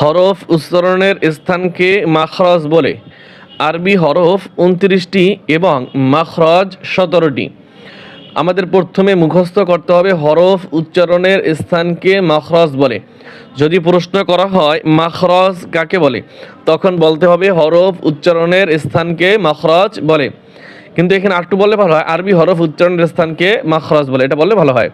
হরফ উচ্চারণের স্থানকে মাখরজ বলে। আরবি হরফ উনত্রিশটি এবং মাখরজ সতেরোটি। আমাদের প্রথমে মুখস্থ করতে হবে হরফ উচ্চারণের স্থানকে মাখরজ বলে। যদি প্রশ্ন করা হয়, মাখরজ কাকে বলে? তখন বলতে হবে হরফ উচ্চারণের স্থানকে মাখরজ বলে। কিন্তু এখানে আরেকটু বললে ভালো হয়, আরবি হরফ উচ্চারণের স্থানকে মাখরজ বলে। এটা বললে ভালো হয়।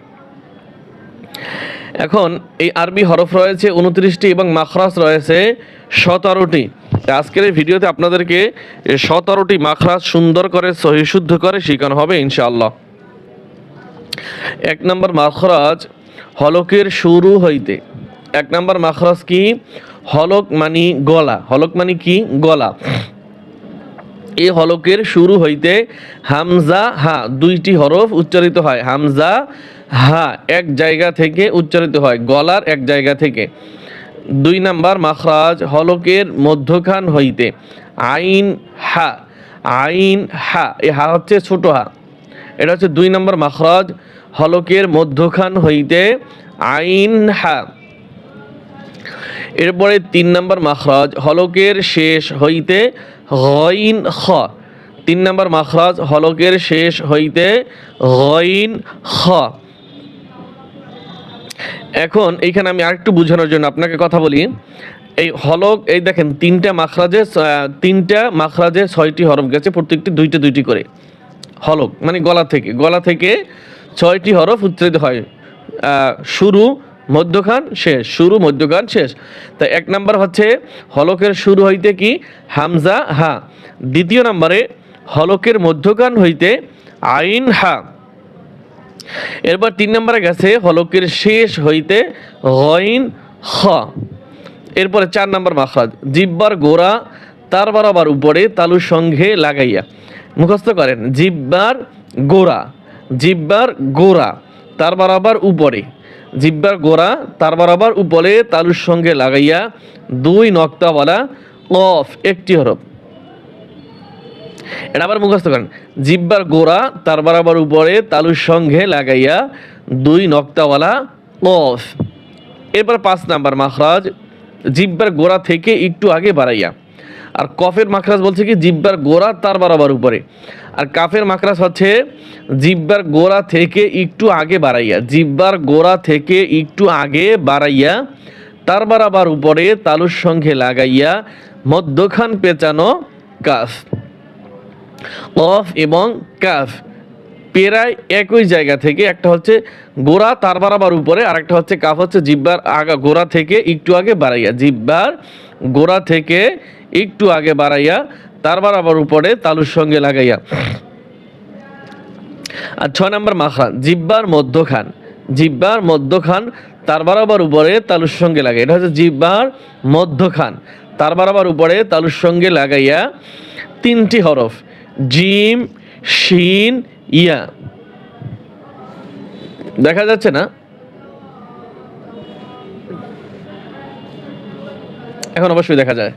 এখন এই আরবি হরফ রয়েছে উনত্রিশটি এবং মাখরাজ রয়েছে সতেরোটি। আজকের এই ভিডিওতে আপনাদেরকে সতেরোটি মাখরাজ সুন্দর করে, সহিশুদ্ধ করে শেখানো হবে ইনশাআল্লাহ। এক নম্বর মাখরাজ হলকের শুরু হইতে। এক নম্বর মাখরাজ কি? হলক মানি গলা। হলক মানি কি? গলা। এই হলকের শুরু হইতে হামজা হা দুইটি হরফ উচ্চারিত হয়। হামজা হা এক জায়গা থেকে উচ্চারিত হয়, গলার এক জায়গা থেকে। দুই নাম্বার মাখরাজ, হলকের মধ্যখান হইতে। আইন হা আইন হা, এ হা হচ্ছে ছোট হা। এটা হচ্ছে দুই নম্বর মাখরাজ, হলকের মধ্যখান হইতে আইন হা। এরপরে তিন নম্বর মাখরাজ, হলকের শেষ হইতে গইন খ। তিন নম্বর মাখরাজ, হলকের শেষ হইতে গইন খ। এখন এইখানে আমি আরেকটু বোঝানোর জন্য আপনাকে কথা বলি। এই হলক, এই দেখেন, তিনটা মাখরাজে তিনটা মাখরাজে ছয়টি হরফ গেছে, প্রত্যেকটি দুইটা দুইটি করে। হলক মানে গলা থেকে। গলা থেকে ছয়টি হরফ উচ্চারিত হয়। শুরু মধ্যখান শেষ, শুরু মধ্যখান শেষ। তা এক নাম্বার হচ্ছে, হলকের শুরু হইতে কি? হামজা, হা। দ্বিতীয় নাম্বারে, হলকের মধ্যখান হইতে আইন, হা। এরপর তিন নম্বরে গেছে, হলকের শেষ হইতে গইন হ এরপরে চার নম্বর মাখরাজ জিব্বার গোড়া তার বরাবর উপরে তালুর সঙ্গে লাগাইয়া। মুখস্থ করেন, জিব্বার গোড়া জিব্বার গোড়া তার বরাবর উপরে। জিব্বার গোড়া, তার বরাবর উপরে তালুর সঙ্গে লাগাইয়া দুই নক্তাওয়ালা অফ একটি হরফ। এটা আবার মুখস্থ করেন। জিব্বার গোড়া, তার বরাবর উপরে তালুর সঙ্গে লাগাইয়া দুই নক্তাওয়ালা অফ এরপর পাঁচ নাম্বার মাখরাজ, জিব্বার গোড়া থেকে একটু আগে বাড়াইয়া। আর কফের মাখরাজ বলছে কি, জিব্বার গোড়া তার বরাবর উপরে। আর কাফের মাখরাজ হচ্ছে, জিব্বার গোড়া থেকে একটু আগে বাড়াইয়া, জিব্বার গোড়া থেকে একটু আগে বাড়াইয়া, তার বরাবর উপরে তালুর সঙ্গে লাগাইয়া, মধ্যখান পেঁচানো কাফ। অফ এবং কাফ প্রায় একই জায়গা থেকে, একটা হচ্ছে গোড়া তার বরাবর উপরে আর একটা হচ্ছে কাফ হচ্ছে জিব্বার আগা গোড়া থেকে একটু আগে বাড়াইয়া। জিব্বার গোড়া থেকে একটু আগে বাড়াইয়া, তার বরাবর উপরে তালুর সঙ্গে লাগাইয়া। আর ছয় নম্বর মাখান জিব্বার মধ্যখান। জিব্বার মধ্যখান, তার বরাবর উপরে তালুর সঙ্গে লাগে এটা হচ্ছে জিব্বার মধ্যখান, তার বরাবর উপরে তালুর সঙ্গে লাগাইয়া তিনটি হরফ, জিম, শিন, ইয়া। দেখা যাচ্ছে না? এখন অবশ্যই দেখা যায়।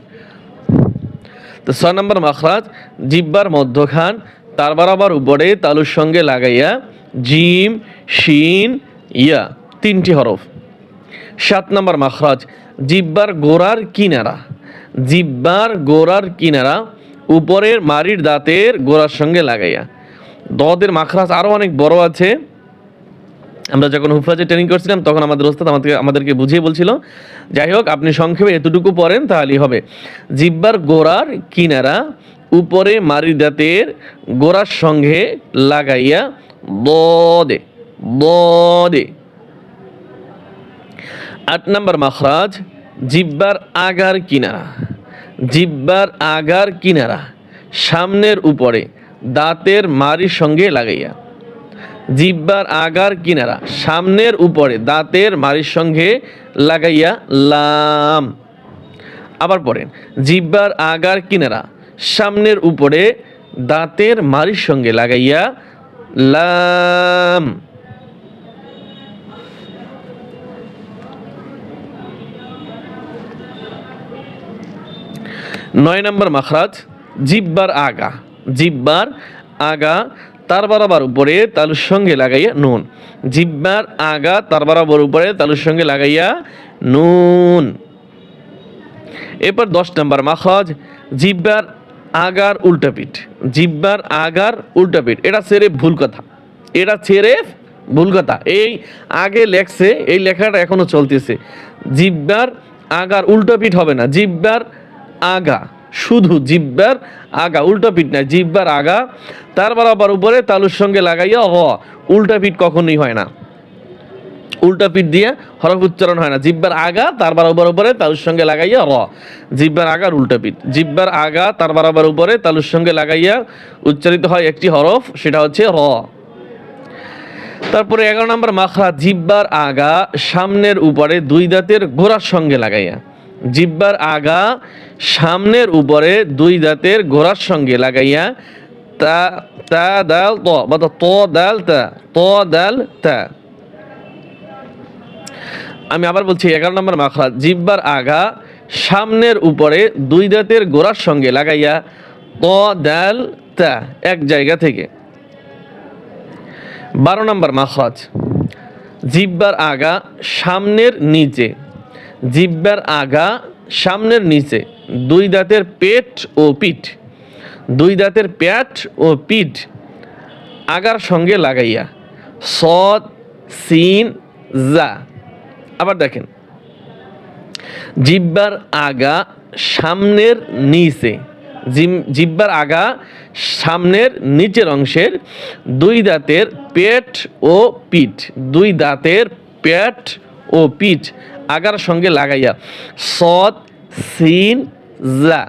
তো ছয় নম্বর মাখরাজ, জিব্বার মধ্যখান, তার বরাবর উপরে তালুর সঙ্গে লাগাইয়া জিম, শিন, ইয়া, তিনটি হরফ। সাত নম্বর মাখরাজ, জিব্বার গোড়ার কিনারা। জিব্বার গোড়ার কিনারা উপরের মারির দাঁতের গোড়ার সঙ্গে লাগাইয়া। দদের মাখরাজ আরও অনেক বড় আছে। আমরা যখন হুফাজে ট্রেনিং করছিলাম, তখন আমাদের ওস্তাদ আমাদেরকে আমাদেরকে বুঝিয়ে বলছিল, যাই হোক, আপনি সংক্ষেপে এতটুকু পড়েন, তাহলেই হবে। জিব্বার গোড়ার কিনারা উপরে মারি দাঁতের গোড়ার সঙ্গে লাগাইয়া বদে বদে। আট নম্বর মাখরাজ, জিব্বার আগার কিনারা, জিব্বার আগার কিনারা, সামনের উপরে দাঁতের মারির সঙ্গে লাগাইয়া। জিব্বার আগার কিনারা, সামনের উপরে দাঁতের মারির সঙ্গে লাগাইয়া লাম। আবার পড়েন, জিব্বার আগার কিনারা, সামনের উপরে দাঁতের মারির সঙ্গে লাগাইয়া লাম। নয় নম্বর মাখরাজ, জিব্বার আগা জিব্বার আগা তার বরাবর উপরে তালুর সঙ্গে লাগাইয়া নুন। জিব্বার আগা তার বরাবর উপরে তালুর সঙ্গে লাগাইয়া নুন। এরপর দশ নম্বর মাখজ জিব্বার আগার উল্টা পিঠ। জিব্বার আগার উল্টা পিঠ। এটা ছেড়ে ভুল কথা। এটা ছেড়ে ভুল কথা। এই আগে লেখছে, এই লেখাটা এখনও চলতেছে। জিব্বার আগার উল্টা পিঠ হবে না। জিব্বার আগা। শুধু জিব্বার আগা, উল্টা পিঠ না, জিব্বার আগা, তার বরাবর উপরে তালুর সঙ্গে লাগাইয়া হ উল্টা পিঠ কখনোই হয় না। উল্টা পিঠ দিয়ে হরফ উচ্চারণ হয় না। জিব্বার আগা, তার বরাবর উপরে তালুর সঙ্গে লাগাইয়া র জিব্বার আগার উল্টা পিঠ। জিব্বার আগা, তার বরাবর উপরে তালুর সঙ্গে লাগাইয়া উচ্চারিত হয় একটি হরফ, সেটা হচ্ছে র। তারপরে এগারো নম্বর মাখরা, জিব্বার আগা, সামনের উপরে দুই দাঁতের গোড়ার সঙ্গে লাগাইয়া। জিব্বার আগা সামনের উপরে দুই দাঁতের গোড়ার সঙ্গে লাগাইয়া তা তা দাল ত, বা ত দাল তা, ত দাল তা। আমি আবার বলছি, এগারো নম্বর মাখরা জিব্বার আগা সামনের উপরে দুই দাঁতের গোড়ার সঙ্গে লাগাইয়া ত দাল তা, এক জায়গা থেকে। বারো নম্বর মাখরাজ জিব্বার আগা সামনের নিচে। জিব্বার আগা সামনের নিচে, দুই দাঁতের পেট ও পিঠ, দুই দাঁতের পেট ও পিঠ আগার সঙ্গে লাগাইয়া, সদ, সিন যা আবার দেখেন, জিব্বার আগা সামনের নিচে জিব্বার আগা সামনের নিচের অংশের দুই দাঁতের পেট ও পিঠ, দুই দাঁতের পেট ও পিঠ আগার সঙ্গে লাগাইয়া। সদ সিন জা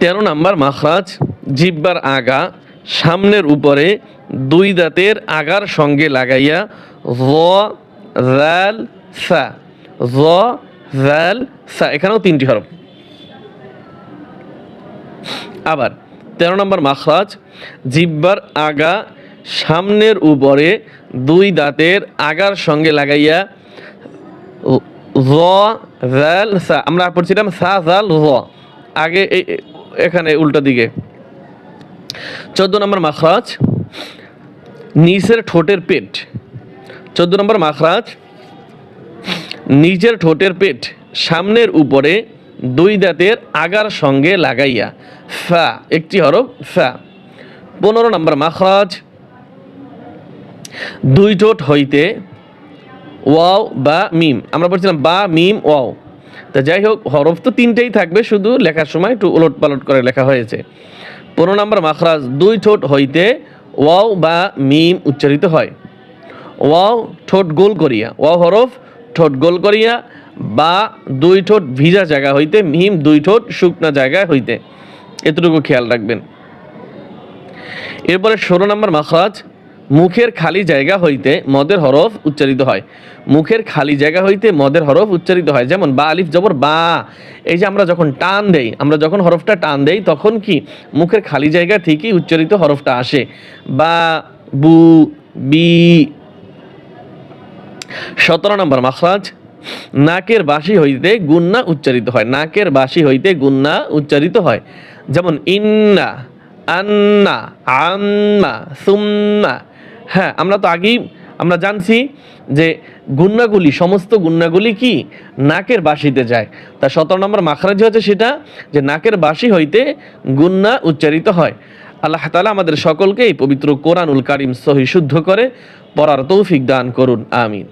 তেরো নাম্বার মাখরাজ, জিব্বার আগা, সামনের উপরে দুই দাঁতের আগার সঙ্গে লাগাইয়া জাল, সা। জাল, সা। এখানেও তিনটি হরফ। আবার তেরো নম্বর মাখরাজ, জিব্বার আগা সামনের উপরে দুই দাঁতের আগার সঙ্গে লাগাইয়া জাল, সা, আমরা পড়ছিলাম সা, জাল জ আগে এখানে উল্টো দিকে। চোদ্দ নম্বর মাখরাজ নিচের ঠোঁটের পেট। চোদ্দ নম্বর মাখরাজ নিচের ঠোঁটের পেট সামনের উপরে দুই দাঁতের আগার সঙ্গে লাগাইয়া। ফা, একটি হরফ, ফা। পনেরো নম্বর মাখরাজ। দুই ঠোঁট হইতে ওয়াও বা মিম। আমরা বলছিলাম বা, মিম, ওয়াও। তা যাই হোক, হরফ তো তিনটেই থাকবে, শুধু লেখার সময় একটু উলট পালট করে লেখা হয়েছে। পনেরো নম্বর মাখরাজ, দুই ঠোঁট হইতে ওয়াও বা মিম উচ্চারিত হয়। ওয়াও, ঠোঁট গোল করিয়া। ওয়াও হরফ, ঠোঁট গোল করিয়া বা দুই ঠোঁট ভিজা জায়গা হইতে মিম দুই ঠোঁট শুকনা জায়গা হইতে। এতটুকু খেয়াল রাখবেন। এরপরে ষোলো নম্বর মাখরাজ, মুখের খালি জায়গা হইতে মদের হরফ উচ্চারিত হয়। মুখের খালি জায়গা হইতে মদের হরফ উচ্চারিত হয়। যেমন বা, আলিফ, জবর, বা। এই যে আমরা যখন টান দেই, আমরা যখন হরফটা টান দেই, তখন কি মুখের খালি জায়গা থেকেই উচ্চারিত হরফটা আসে। বা, বু, বি। সতেরো নম্বর মাখরাজ নাকের বাসি হইতে গুন্না উচ্চারিত হয়। নাকের বাসি হইতে গুন্না উচ্চারিত হয়। যেমন, ইন্না, আন্না আন্না সুন্না হ্যাঁ আমরা তো আগেই, আমরা জানছি যে গুন্নাগুলি, সমস্ত গুন্নাগুলি কি? নাকের বাসিতে যায়। তা সতেরো নম্বর মাখরাজ হচ্ছে সেটা যে নাকের বাসি হইতে গুন্না উচ্চারিত হয়। আল্লাহ তালা আমাদের সকলকে এই পবিত্র কোরআনুল কারিম সহি শুদ্ধ করে পড়ার তৌফিক দান করুন। আমিন।